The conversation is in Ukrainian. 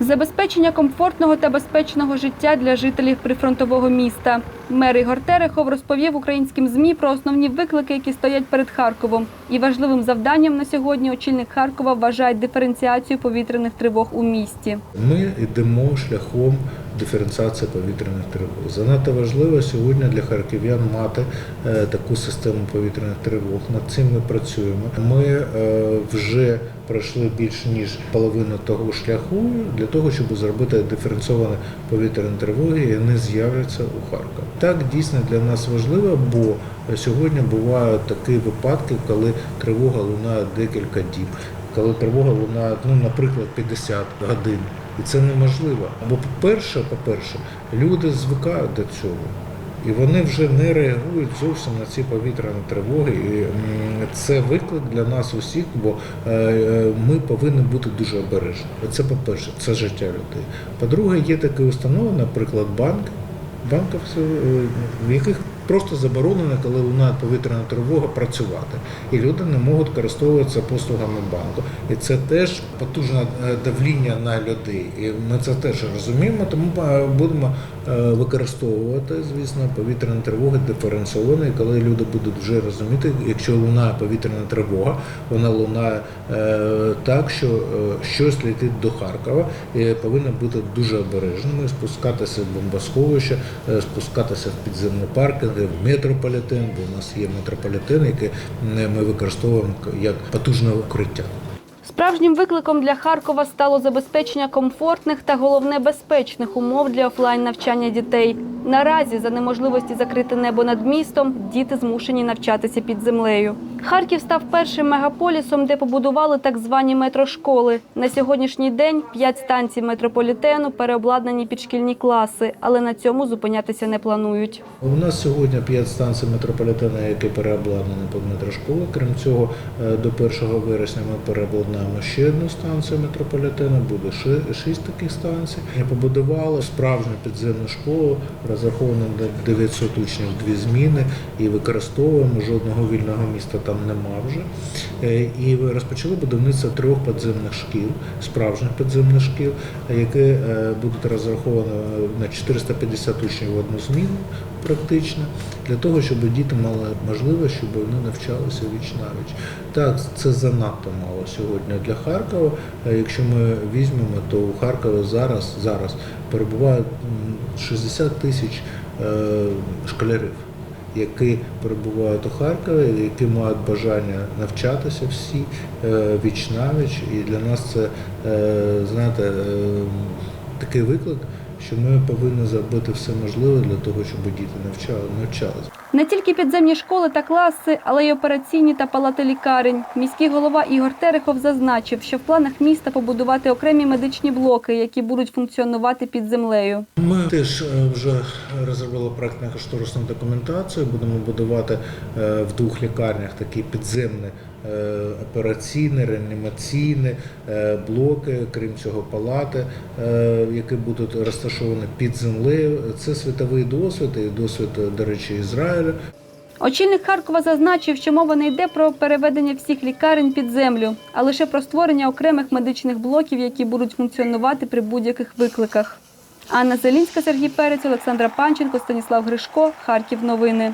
Забезпечення комфортного та безпечного життя для жителів прифронтового міста. Мер Ігор Терехов розповів українським ЗМІ про основні виклики, які стоять перед Харковом. І важливим завданням на сьогодні очільник Харкова вважає диференціацію повітряних тривог у місті. Ми йдемо шляхом диференціації повітряних тривог. Занадто важливо сьогодні для харків'ян мати е, таку систему повітряних тривог. Над цим ми працюємо. Ми е, вже пройшли більш ніж половину того шляху для того, щоб зробити диференційовані повітряні тривоги, і вони з'являться у Харкові. Так дійсно для нас важливо, бо сьогодні бувають такі випадки, коли тривога лунає декілька діб коли тривога лунає, ну, наприклад, 50 годин. І це неможливо. Бо, по-перше, по-перше, люди звикають до цього. І вони вже не реагують зовсім на ці повітряні тривоги. І це виклик для нас усіх, бо е, е, ми повинні бути дуже обережні. Це по-перше, це життя людей. По-друге, є такі установи, наприклад, банки, банків, е, в яких просто заборонено, коли лунає повітряна тривога, працювати. І люди не можуть користуватися послугами банку. І це теж потужне е, давління на людей. І ми це теж розуміємо, тому е, будемо е, використовувати, звісно, повітряні тривоги диференційовані, коли люди будуть вже розуміти, якщо лунає повітряна тривога, вона лунає так, що щось летить до Харкова, і повинно бути дуже обережними, спускатися в бомбосховище, спускатися в підземні паркінги, в метрополітен, бо у нас є метрополітен, який ми використовуємо як потужне укриття. Справжнім викликом для Харкова стало забезпечення комфортних та головне безпечних умов для офлайн навчання дітей. Наразі за неможливості закрити небо над містом діти змушені навчатися під землею. Харків став першим мегаполісом, де побудували так звані метрошколи. На сьогоднішній день п'ять станцій метрополітену переобладнані під шкільні класи, але на цьому зупинятися не планують. У нас сьогодні 5 станцій метрополітену, які переобладнані під метрошколи. Крім цього, е, до 1 вересня ми переобладнаємо ще одну станцію метрополітену, буде 6 таких станцій. Побудували справжню підземну школу, розраховану на 900 учнів дві зміни і використовуємо жодного вільного міста там нема вже. Е, І розпочали будівництво трьох підземних шкіл, справжніх підземних шкіл, які е, будуть розраховані на 450 учнів в одну зміну практично, для того, щоб діти мали можливість, щоб вони навчалися віч навіч. Так, це занадто мало сьогодні для Харкова. Е, Якщо ми візьмемо, то у Харкові зараз, зараз перебуває м, 60 тисяч е, школярів які перебувають у Харкові, які мають бажання навчатися всі е, віч навіч. І для нас це знаєте, такий виклик, що ми повинні зробити все можливе для того, щоб діти навчали, навчалися. Не тільки підземні школи та класи, але й операційні та палати лікарень. Міський голова Ігор Терехов зазначив, що в планах міста побудувати окремі медичні блоки, які будуть функціонувати під землею. Ми теж е, вже розробили проектно кошторисну документацію. Будемо будувати е, в двох лікарнях такі підземні е, операційні, реанімаційні е, блоки, крім цього, палати, е, які будуть розташовані під землею. Це світовий досвід і досвід, до речі, Ізраїлю. Очільник Харкова зазначив, що мова не йде про переведення всіх лікарень під землю, а лише про створення окремих медичних блоків, які будуть функціонувати при будь-яких викликах. Анна Зелінська, Сергій Перець, Олександра Панченко, Станіслав Гришко, Харків. Новини.